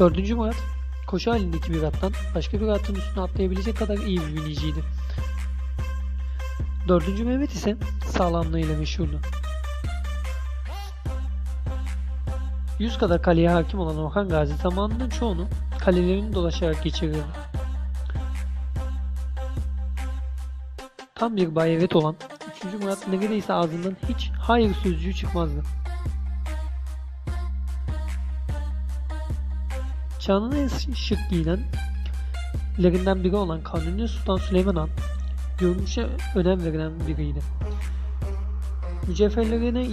4. Murat koşu halindeki bir attan başka bir atın üstüne atlayabilecek kadar iyi bir biniciydi. 4. Mehmet ise sağlamlığıyla meşhurdu. 100 kadar kaleye hakim olan Orhan Gazi zamanının çoğunu kalelerini dolaşarak geçirirdi. Tam bir bayevet olan 3. Murat neredeyse ağzından hiç hayır sözcüğü çıkmazdı. Çağının en şık giyinenlerinden biri olan Kanuni Sultan Süleyman Han, görünüşe önem verilen biriydi. Mücevherlerine e,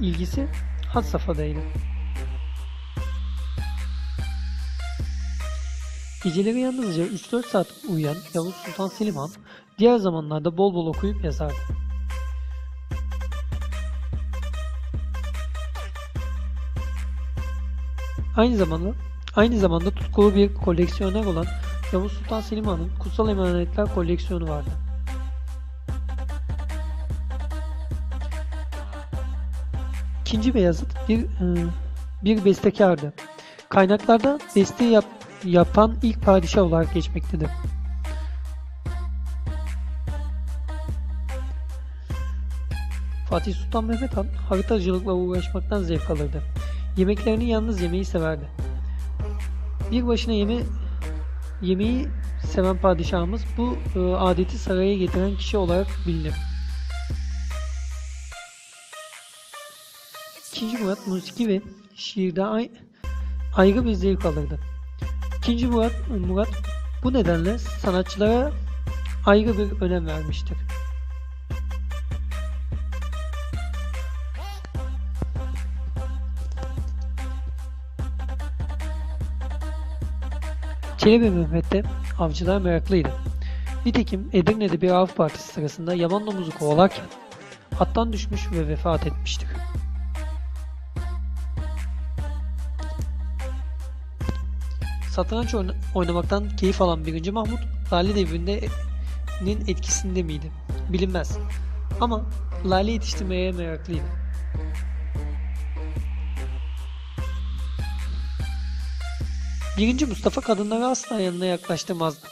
ilgisi had safhadaydı. Geceleri yalnızca 3-4 saat uyuyan Yavuz Sultan Selim Han, diğer zamanlarda bol bol okuyup yazardı. Aynı zamanda aynı zamanda tutkulu bir koleksiyoner olan Yavuz Sultan Selim Han'ın kutsal emanetler koleksiyonu vardı. İkinci Beyazıt bir e, bir bestekardı. Kaynaklarda beste yap, yapan ilk padişah olarak geçmektedir. Fatih Sultan Mehmet Han haritacılıkla uğraşmaktan zevk alırdı. Yemeklerini yalnız yemeyi severdi. Bir başına yeme yemeği seven padişahımız bu e, adeti saraya getiren kişi olarak bilinir. İkinci Murat musiki ve şiirde ay- ayrı bir zevk alırdı. İkinci Murat, Murat bu nedenle sanatçılara ayrı bir önem vermiştir. Çelebi Mehmet de avcılar meraklıydı. Nitekim Edirne'de bir av partisi sırasında yaban domuzu kovalarken attan düşmüş ve vefat etmiştir. Satranç oyna- oynamaktan keyif alan 1. Mahmut, Lale Devri'nin etkisinde miydi? Bilinmez. Ama Lale yetiştirmeye meraklıydı. Birinci Mustafa kadınları asla yanına yaklaştırmazdı.